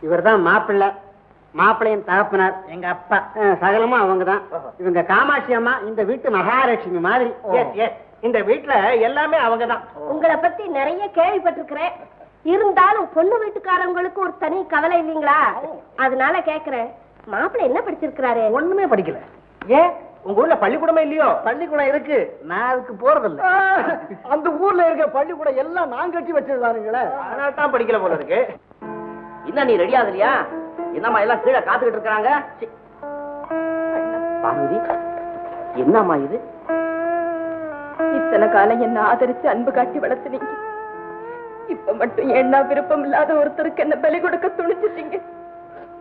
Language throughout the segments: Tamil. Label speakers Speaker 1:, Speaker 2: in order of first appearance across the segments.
Speaker 1: இவர்தான் மாப்பிள்ளை. மாப்பிள்ளையின் தகப்பனார்.
Speaker 2: எங்க அப்பா.
Speaker 1: சகலமும் அவங்கதான்.
Speaker 2: ஓஹோ.
Speaker 1: இவங்க காமாட்சி அம்மா இந்த வீட்டு மகாலட்சுமி மாதிரி.
Speaker 2: Yes, yes. இந்த வீட்ல எல்லாமே அவங்கதான்.
Speaker 3: உங்களை பத்தி நிறைய கேள்விப்பட்டிருக்கிறேன். இருந்தாலும் பொண்ணு வீட்டுக்காரங்களுக்கு ஒரு தனி கவலை இல்லைங்களா? அதனால கேக்குறேன். மாப்பிள்ளை என்ன படிச்சிருக்கிறாரு?
Speaker 2: ஒண்ணுமே படிக்கல. ஏன்? உங்க ஊர்ல பள்ளிக்கூடமே இல்லையோ?
Speaker 1: பள்ளிக்கூடம் இருக்கு. நான் அதுக்கு போறதில்ல. அந்த ஊர்ல இருக்க பள்ளிக்கூடம் எல்லாம் நான் கட்டி வச்சிருந்தானுங்களே.
Speaker 2: அதனால தான் படிக்கல போல இருக்கு.
Speaker 4: என்ன நீ ரெடி ஆகலையா? என்னம்மா எல்லாம் கீழே காத்துக்கிட்டு இருக்காங்க சி. பார்வதி என்னம்மா இது?
Speaker 5: இத்தனை காலம் என்ன ஆதரிச்சு அன்பு காட்டி வளர்த்துனீங்க. இப்ப மட்டும் என்ன விருப்பம் இல்லாத ஒருத்தருக்கு என்ன பலி கொடுக்க துணிச்சிட்டீங்க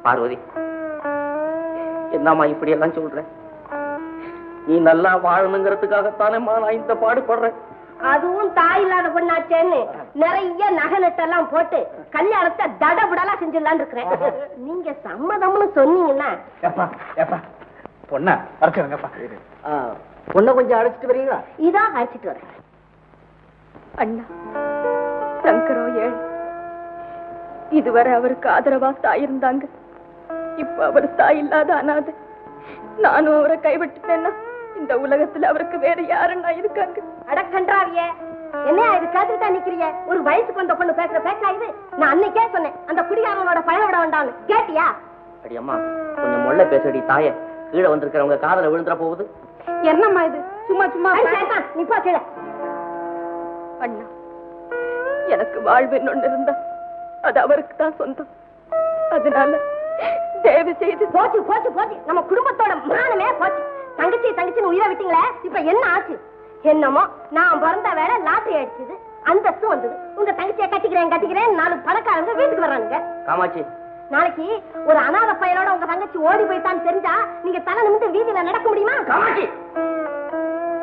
Speaker 4: பார்வதி என்னம்மா இப்படி எல்லாம் சொல்ற? நீ நல்லா வாழணுங்கிறதுக்காகத்தானேம்மா நான் இந்த பாடுபடுறேன்.
Speaker 3: அதுவும் தாய் இல்லாத பொண்ணாச்சேன்னு நிறைய நகை நட்டெல்லாம் போட்டு கல்யாணத்தை தடபுடலா செஞ்சிடலான்னு இருக்கிறேன். நீங்க சம்மதம்னு சொன்னீங்கன்னா.
Speaker 2: ஏப்பா ஏப்பா பொண்ணா வரைச்சுங்கப்பா
Speaker 1: பொண்ணை கொஞ்சம் அழைச்சிட்டு வரீங்களா?
Speaker 3: இதான் அழைச்சிட்டு வரேன்.
Speaker 5: அண்ணா சங்கரோ ஏழு. இதுவரை அவருக்கு ஆதரவா தாய் இருந்தாங்க இப்ப அவர் தாய் இல்லாத அனாதை. நானும் அவரை கைவிட்டுட்டேன்னா இந்த உலகத்துல அவருக்கு வேற யாருன்னா இருக்காங்க.
Speaker 3: அடக்கன்றாவிய என்ன இது கேட்டுட்டா நிக்கிறிய? ஒரு வயசுக்கு வந்த பொண்ணு பேசுற பேச்சா இது நான் அன்னைக்கே சொன்னேன் அந்த குடிகாரனோட பழக விட வேண்டாம்னு. கேட்டியா?
Speaker 4: அடி அம்மா கொஞ்சம் மொள்ள பேசடி தாயே. கீழே வந்திருக்கிறவங்க காதல விழுந்துற போகுது.
Speaker 5: என்னம்மா இது? சும்மா சும்மா
Speaker 3: ஐ, சேத்தான், நீ போ கீழே.
Speaker 5: அண்ணா எனக்கு வாழ்வுன்னு ஒண்ணு இருந்தா அது அவருக்கு தான் சொந்தம். அதனால தயவு செய்து
Speaker 3: போச்சு போச்சு போச்சு. நம்ம குடும்பத்தோட மானமே போச்சு. தங்கச்சி தங்கச்சின்னு உயிரை விட்டீங்களே? இப்ப என்ன ஆச்சு? என்னமோ நான் பிறந்த வேலை லாட்டரி அடிச்சது. அந்தஸ்து வந்தது. உங்க தங்கச்சியை கட்டிக்கிறேன் கட்டிக்கிறேன் நாலு பணக்காரங்க வீட்டுக்கு வர்றானுங்க.
Speaker 4: காமாட்சி.
Speaker 3: நாளைக்கு ஒரு அனாதை பையனோட உங்க தங்கச்சி ஓடி போயிட்டான்னு தெரிஞ்சா நீங்க தலை நிமிந்து வீதியில நடக்க முடியுமா?
Speaker 4: காமாட்சி!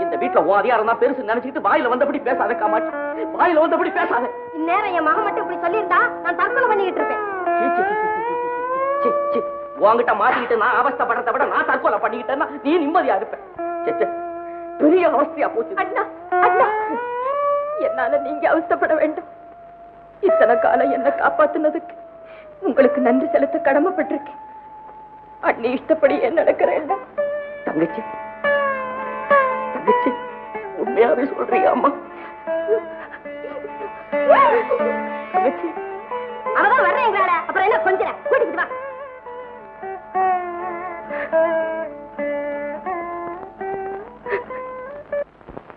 Speaker 4: இந்த வீட்டுல ஓ அதிகாரம் தான் பெருசு நினைச்சிட்டு வாயில வந்தபடி பேசாத காமாட்சி. வாயில வந்தபடி பேசாத.
Speaker 3: இந்நேரம் என் மகன் மட்டும் இப்படி சொல்லியிருந்தா நான் தற்கொலை பண்ணிக்கிட்டு இருப்பேன்.
Speaker 4: உன்கிட்ட மாட்டிக்கிட்டு நான் அவஸ்தைப்படுறத விட நான் தற்கொலை பண்ணிக்கிட்டேன்னா நீ நிம்மதியா இருப்ப. பெரிய அவஸ்தையா போச்சு.
Speaker 5: அண்ணா அண்ணா. என்னால நீங்க அவஸ்தைப்பட வேண்டாம். இத்தனை காலம் என்ன காப்பாத்துனதுக்கு உங்களுக்கு நன்றி செலுத்த கடமைப்பட்டிருக்கேன். அண்ணி இஷ்டப்படி என்ன? நடக்கிறேன்
Speaker 4: தங்கச்சி தங்கச்சி உண்மையாவே சொல்றீங்க அம்மா? தங்கச்சி.
Speaker 3: அவதான் வர்றேன் அப்புறம் என்ன கொஞ்சம் கூட்டிக்கிட்டு வா.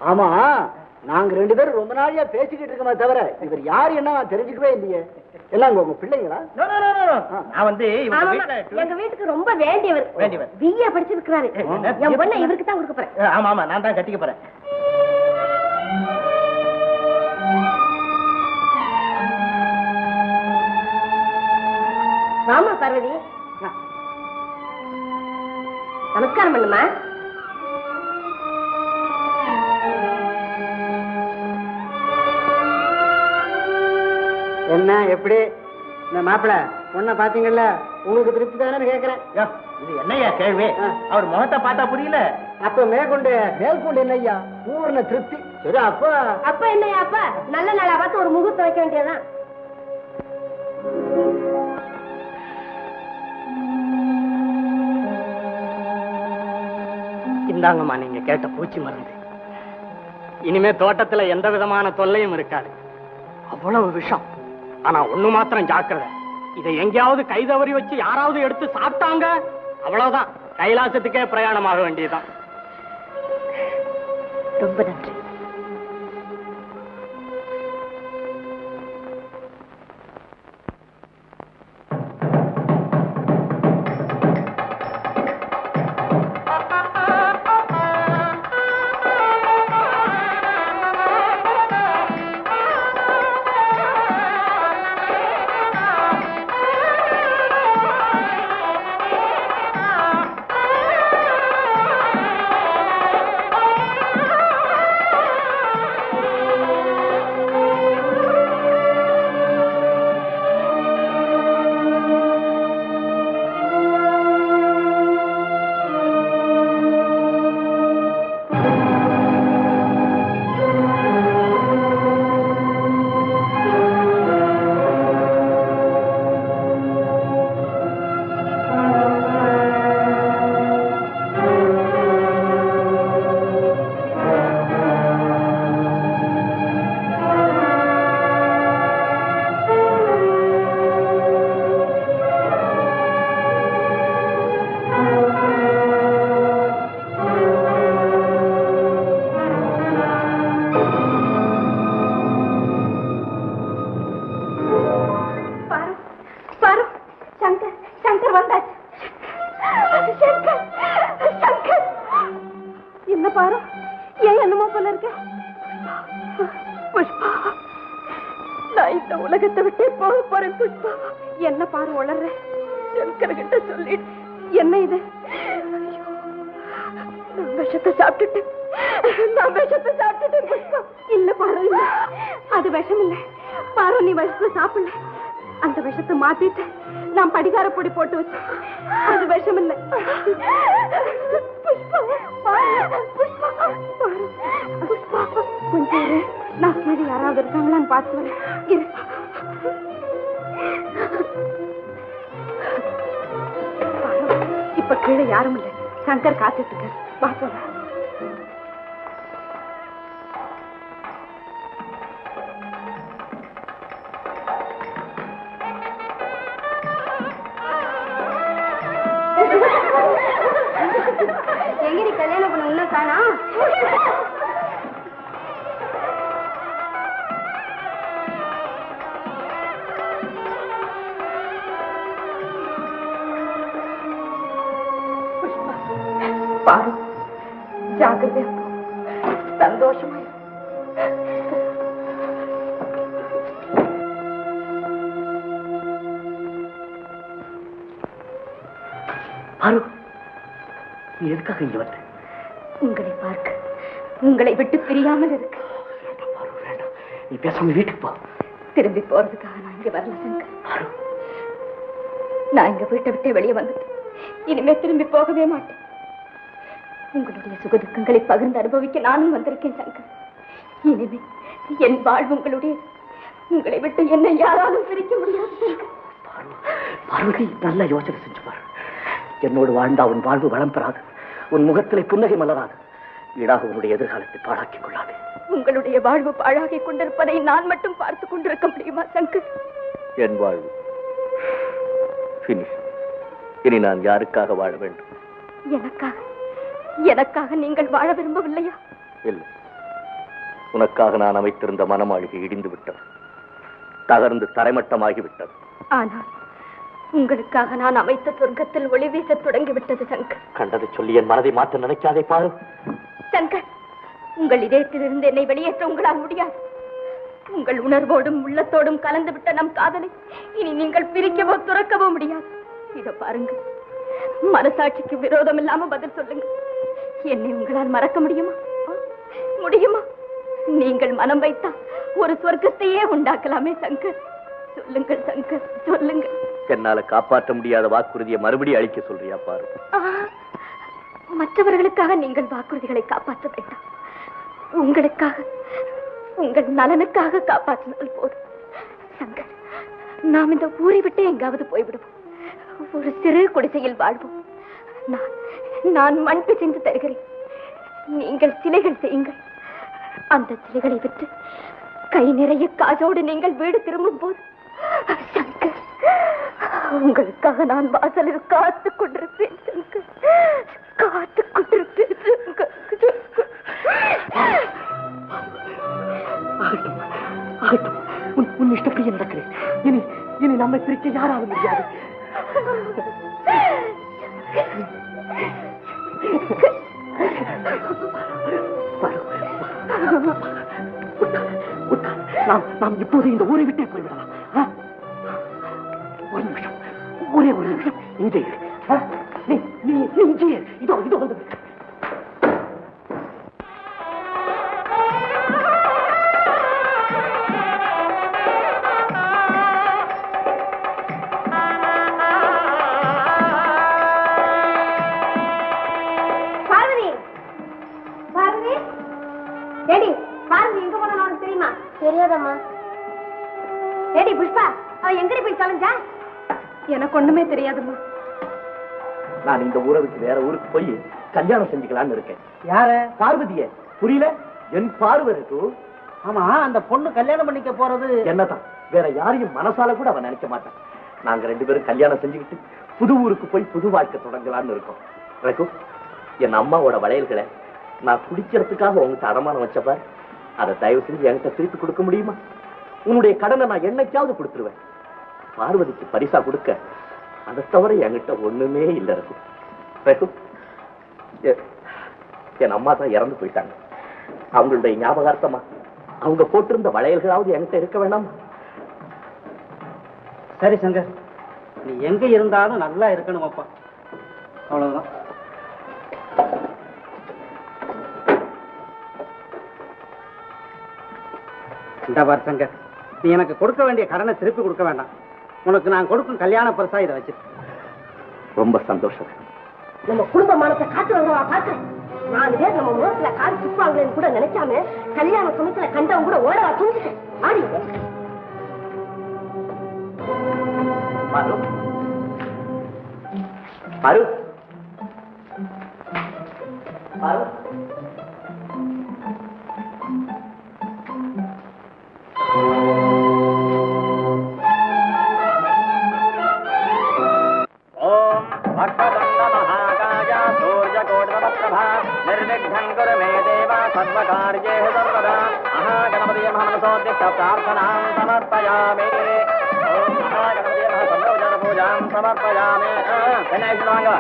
Speaker 1: ஆமா நாங்க ரெண்டு பேரும் ரொம்ப நாளையா பேசிக்கிட்டு இருக்கோமே தவிர இவர் யாரு என்ன நான் தெரிஞ்சுக்கவே இல்லையே. எல்லாம் உங்க பிள்ளைங்களா?
Speaker 2: No, no, no, no, no. நான் வந்து
Speaker 3: எங்க வீட்டுக்கு ரொம்ப வேண்டியவர்.
Speaker 2: வேண்டியவர்.
Speaker 3: பிஏ படிச்சிருக்கிறாரு? என் பொண்ணை இவருக்கு தான் கொடுக்க போறேன்.
Speaker 2: ஆமா ஆமா நான் தான் கட்டிக்க போறேன்.
Speaker 3: வாமா பார்வதி. நமஸ்காரம் பண்ணுமா?
Speaker 1: என்ன எப்படி? இந்த மாப்பிள்ள பொண்ணை பாத்தீங்கல்ல உங்களுக்கு திருப்தி தானே கேக்குறேன்.
Speaker 2: யோ, இது என்னய்யா கேள்வி. அவர் முகத்தை பார்த்தா புரியல.
Speaker 1: அப்ப மேற்கொண்டு மேற்கொண்டு என்னய்யா? பூர்ண திருப்தி. சரி அப்ப?
Speaker 3: அப்ப என்னையா அப்ப? நல்ல நாளா பார்த்து ஒரு முகூர்த்தம் வைக்க வேண்டியதுதான்.
Speaker 6: இந்தாங்கம்மா நீங்க கேட்ட பூச்சி மருந்து. இனிமே தோட்டத்துல எந்த விதமான தொல்லையும் இருக்காது. அவ்வளவு விஷம். ஆனா ஒண்ணு மாத்திரம் ஜாக்கிரதை. இதை எங்கேயாவது கைதவறி வச்சு யாராவது எடுத்து சாப்பிட்டாங்க? அவ்வளவுதான். கைலாசத்துக்கே பிரயாணமாக வேண்டியதுதான்.
Speaker 5: ரொம்ப நன்றி. விஷம் இல்ல பாரு நீ விஷத்தை சாப்பிடல. அந்த விஷத்தை மாத்திட்டு நான் படிகார பொடி போட்டு வச்சேன். அது விஷம் இல்ல கொஞ்சம் நான் கீழே யாராவது இருக்காங்களான்னு பார்த்து வரேன். இப்ப கீழே யாரும் இல்லை. சங்கர் காத்துட்டு இருக்காரு. வா
Speaker 3: கல்யாணம்
Speaker 5: பாரு. ஜாகிரதையா சந்தோஷமா
Speaker 7: பாரு நீ எதுக்காக இங்க வந்த?
Speaker 5: உங்களை பார்க்க. உங்களை விட்டு பிரியாமல் இருக்கு.
Speaker 7: நீ பேசாம வீட்டுக்கு போ.
Speaker 5: திரும்பி போறதுக்காக நான் இங்க வரல சங்கர். நான் எங்க வீட்டை விட்டே வெளியே வந்துட்டேன். இனிமே திரும்பி போகவே மாட்டேன். உங்களுடைய சுகதுக்கங்களை பகிர்ந்து அனுபவிக்க நானும் வந்திருக்கேன் சங்கர். இனிமே என் வாழ்வு உங்களுடைய. உங்களை விட்டு என்னை யாராலும் பிரிக்க முடியாது
Speaker 7: பார்வதி நல்ல யோசனை செஞ்சு பாரு. என்னோடு வாழ்ந்தா உன் வாழ்வு வளம் பெறாது. உன் முகத்திலே புன்னகை மலராது. ஈடாக உன்னுடைய எதிர்காலத்தை பாழாக்கிக் கொள்ளாது.
Speaker 5: உங்களுடைய வாழ்வு பாழாகிக் கொண்டிருப்பதை நான் மட்டும் பார்த்துக் கொண்டிருக்க முடியுமா சங்கர்?
Speaker 7: என் வாழ்வு. பினிஷ் இனி நான் யாருக்காக வாழ வேண்டும்?
Speaker 5: எனக்காக. எனக்காக நீங்கள் வாழ விரும்பவில்லையா?
Speaker 7: இல்லை. உனக்காக நான் அமைத்திருந்த மனமாளிகை இடிந்து விட்டது தகர்ந்து தரைமட்டமாகி விட்டது
Speaker 5: ஆனால் உங்களுக்காக நான் அமைத்த சொர்க்கத்தில் ஒளி வீசத் தொடங்கிவிட்டது சங்கர்.
Speaker 7: கண்டதை சொல்லி என் மனதை மாற்ற நினைக்காதே பாரு.
Speaker 5: சங்கர் உங்கள் இதயத்திலிருந்து என்னை வெளியேற்ற உங்களால் முடியாது. உங்கள் உணர்வோடும் உள்ளத்தோடும் கலந்து விட்ட நம் காதலை இனி நீங்கள் பிரிக்கவோ துறக்கவோ முடியாது. இத பாருங்க மனசாட்சிக்கு விரோதம் இல்லாம பதில் சொல்லுங்க என்னை உங்களால் மறக்க முடியுமா? முடியுமா? நீங்கள் மனம் வைத்தா ஒரு சொர்க்கத்தையே உண்டாக்கலாமே சங்கர். சொல்லுங்கள் சங்கர். சொல்லுங்கள்.
Speaker 7: என்னால காப்பாற்ற முடியாத வாக்குறுதியை மறுபடியும் அழிக்க சொல்றியா பாரு.
Speaker 5: மற்றவர்களுக்காக நீங்கள் வாக்குறுதிகளை காப்பாற்ற வேண்டாம். உங்களுக்காக உங்கள் நலனுக்காக காப்பாற்றினால் போதும். சங்கர் நாம் இந்த ஊரை விட்டு எங்காவது போய்விடுவோம். ஒரு சிறு குடிசையில் வாழ்வோம். நான் நான் மண் பிசைந்து தருகிறேன். நீங்கள் சிலைகள் செய்யுங்கள். அந்த சிலைகளை விற்று கை நிறைய காசோடு நீங்கள் வீடு திரும்பும் போது உங்களுக்காக நான் வாசலில் காத்துக் கொண்டிருப்பேன் காத்து காத்துக் கொண்டிருப்பேன்
Speaker 7: உன் இஷ்டப்படி நடக்கிறேன் இனி இனி நம்மை பிரிக்க யாராலும் முடியாது. நாம் நாம் இப்போது இந்த ஊரை விட்டே போய் ஒரே ஒரு நிமிஷம் இங்கே விட்டு வேற ஊருக்கு போய் கல்யாணம் செஞ்சுக்கலாம்னு இருக்கேன்.
Speaker 8: யார?
Speaker 7: பார்வதிய. புரியல? என் பார்வதி
Speaker 8: ஆமா அந்த பொண்ணு கல்யாணம் பண்ணிக்க போறது.
Speaker 7: என்னதான்? வேற யாரையும் மனசால கூட அவன் நினைக்க மாட்டான். நாங்க ரெண்டு பேரும் கல்யாணம் செஞ்சுக்கிட்டு புது ஊருக்கு போய் புது வாழ்க்கை தொடங்கலாம்னு இருக்கோம். ரகு என் அம்மாவோட வளையல்களை நான் குடிக்கிறதுக்காக உங்ககிட்ட அடமானம் வச்சப்பார் அதை தயவு செஞ்சு என்கிட்ட திருப்பி கொடுக்க முடியுமா? உன்னுடைய கடனை நான் என்னைக்காவது கொடுத்துருவேன். பார்வதிக்கு பரிசா கொடுக்க அதை தவிர என்கிட்ட ஒண்ணுமே இல்ல ரகு. ரகு எ- என் அம்மா தான் இறந்து போயிட்டாங்க. அவங்களுடைய ஞாபகார்த்தமா? அவங்க போட்டிருந்த வளையல்களாவது என்கிட்ட இருக்க வேண்டாம்?
Speaker 8: சரி சங்கர். நீ எங்க இருந்தாலும் நல்லா இருக்கணும் அப்பா. அவ்வளவுதான். இந்த பார் சங்கர். நீ எனக்கு கொடுக்க வேண்டிய கடனை திருப்பி கொடுக்க வேண்டாம். உனக்கு நான் கொடுக்கும் கல்யாண பரிசா இதை வச்சு
Speaker 7: ரொம்ப சந்தோஷம்.
Speaker 3: நம்ம குடும்ப மனத்தை காட்டுறவங்க பாக்குறேன் நாலு பேர் நம்ம முகத்துல கால் துப்பாங்களேன்னு கூட நினைக்காம கல்யாண சமயத்துல கண்டவங்க கூட ஓடவா தூங்கிட்டேன். ஆடி.
Speaker 7: பாரு பாரு
Speaker 2: விநாயகர் வாங்க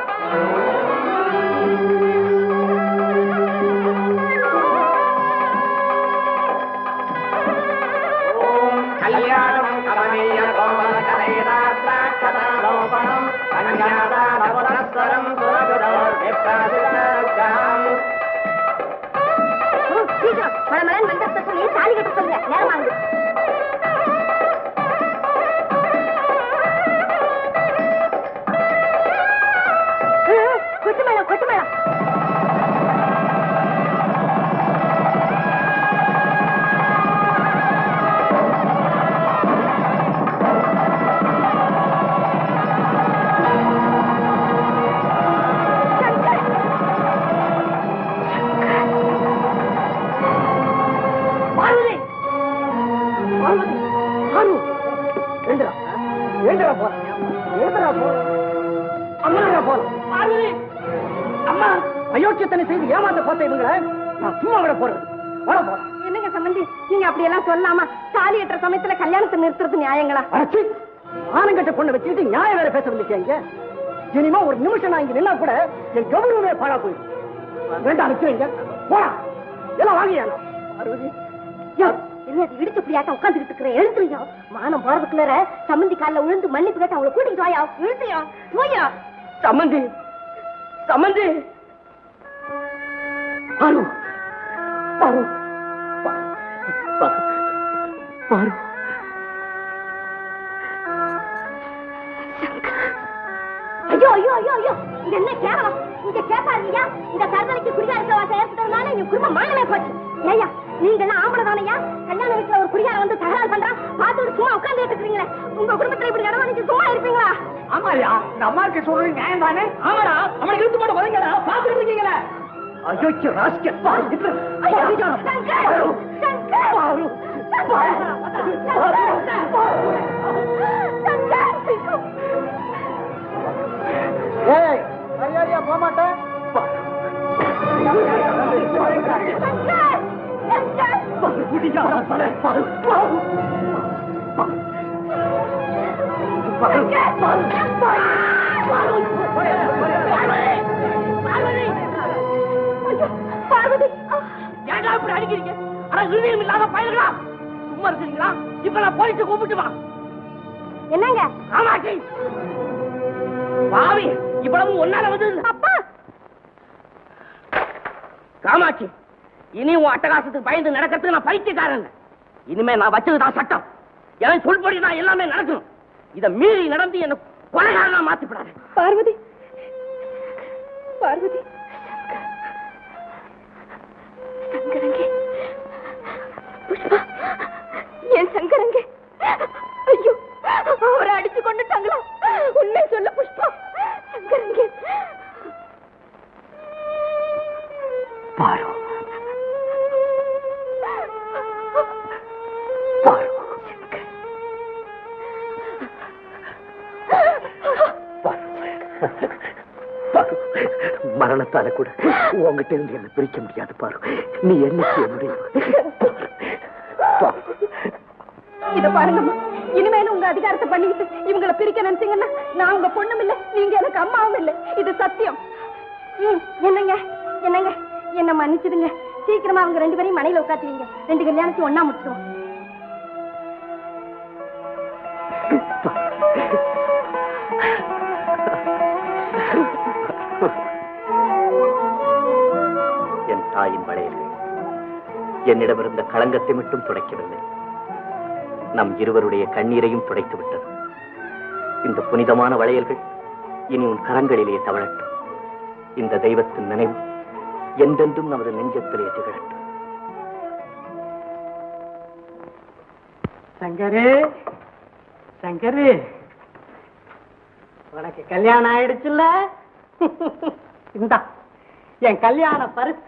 Speaker 3: கல்யாணம் கலனிய மண்டபத்தை சொல்லி தாலி கட்டு சொல்லுங்க. நேரமாகுது சும்மா விட போறது. வர போறேன் என்னங்க சம்பந்தி? நீங்க அப்படி எல்லாம் சொல்லாம தாலி கட்டுற சமயத்துல கல்யாணத்தை நிறுத்துறது நியாயங்களா?
Speaker 8: அரைச்சி ஆனங்கட்ட பொண்ணை வச்சுக்கிட்டு நியாயம் வேற பேச வந்துட்டீங்க இனிமே ஒரு நிமிஷம் நான் இங்க நின்னா கூட என் கௌரவமே பாழா போயிடும். வேண்டாம் அனுப்பிச்சுங்க போடா. எல்லாம் வாங்கியா பார்வதி
Speaker 3: இடிச்சு பிடியாட்ட உட்காந்துட்டு இருக்கிற எழுத்துறியா மானம் போறதுக்குள்ள சம்மந்தி கால்ல விழுந்து மன்னிப்பு கேட்டு அவளை கூட்டிட்டு வாயா? எழுத்துறியா போயா?
Speaker 8: சம்மந்தி சம்மந்தி பாரு பாரு.
Speaker 3: ஐயோ ஐயோ ஐயோ ஐயோ. இது என்ன கேவலம்? இங்க கேப்பாருங்கய்யா இந்த தருதலைக்கு குடிகாரத்தை வாசம் ஏற்பட்டதுனால எங்க குடும்பம் மானமே போச்சு. ஏய்யா நீங்க எல்லாம் ஆம்பளை தானையா கல்யாண வீட்டுல ஒரு குடிகார வந்து தகராறு பண்றான். பார்த்துட்டு சும்மா உட்கார்ந்துட்டு இருக்கீங்களே உங்க குடும்பத்துல இப்படி நடவா நீங்க சும்மா இருப்பீங்களா?
Speaker 8: ஆமாயா இந்த அம்மாவுக்கு சொல்றது நியாயம் தானே ஆமாடா அவனை இழுத்து போட்டு வரீங்களா பாத்துட்டு இருக்கீங்களா. ஐயோ ராஸ்கல் பாரு
Speaker 3: ஐயோ, சங்கர்! சங்கர்!
Speaker 8: பாரு
Speaker 4: இப்படி அடிக்கிறீங்க? ஆனா இழுதியும் இல்லாத பயல்களா? சும்மா இருக்கீங்களா? இப்ப நான் போயிட்டு கூப்பிட்டு வா.
Speaker 3: என்னங்க?
Speaker 4: ஆமாச்சி பாவி இவ்வளவு ஒன்னால வந்து
Speaker 3: அப்பா!
Speaker 4: காமாட்சி இனி உன் அட்டகாசத்துக்கு பயந்து நடக்கிறதுக்கு நான் பைத்தியக்காரன். இனிமே நான் வச்சதுதான் சட்டம். என் சொல்படி நான் எல்லாமே நடக்கணும். இத மீறி நடந்து என்ன கொலைகாரனா மாத்திப்படாது.
Speaker 5: பார்வதி! பார்வதி! என் சங்கரங்க. ஐயோ அவரை அடிச்சு கொண்டுட்டாங்களா? உண்மை சொல்ல புஷ்பா. சங்கரங்க.
Speaker 7: பாரு. பாரு. மரணத்தால கூட உங்ககிட்ட இருந்து என்ன பிரிக்க முடியாது பாரு. நீ என்னைக்கு என்னுடைய
Speaker 5: பாருங்கம்மா. இனிமேலும் உங்க அதிகாரத்தை பண்ணிக்கிட்டு இவங்களை பிரிக்க நினைச்சீங்கன்னா நான் உங்க பொண்ணும் இல்ல நீங்க எனக்கு அம்மாவும் இல்ல. இது சத்தியம்.
Speaker 3: என்னங்க என்னங்க? என்ன மன்னிச்சிடுங்க. சீக்கிரமா அவங்க ரெண்டு பேரையும் மனையில உட்காத்துவீங்க ரெண்டு கல்யாணத்தையும் ஒன்னா முடிச்சிடும்
Speaker 7: என் தாயின் வளையல்கள் என்னிடமிருந்த களங்கத்தை மட்டும் துடைக்கவில்லை. நம் இருவருடைய கண்ணீரையும் துடைத்து விட்டது. இந்த புனிதமான வளையல்கள் இனி உன் கரங்களிலே தவழட்டும். இந்த தெய்வத்தின் நினைவு என்றென்றும் நமது நெஞ்சத்திலே திகழட்டும்.
Speaker 6: சங்கரு சங்கரு. உனக்கு கல்யாணம் ஆயிடுச்சுல்ல? இந்தா என் கல்யாண பரிசு.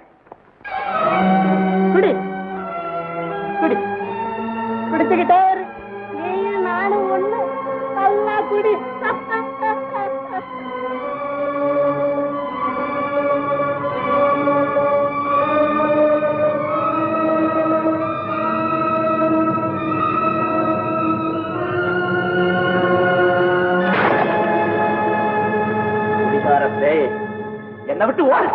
Speaker 6: குடி. குடி. குடிச்சுக்கிட்டே குடி.
Speaker 7: குடிகாரத்தே என்னை விட்டு ஓடு.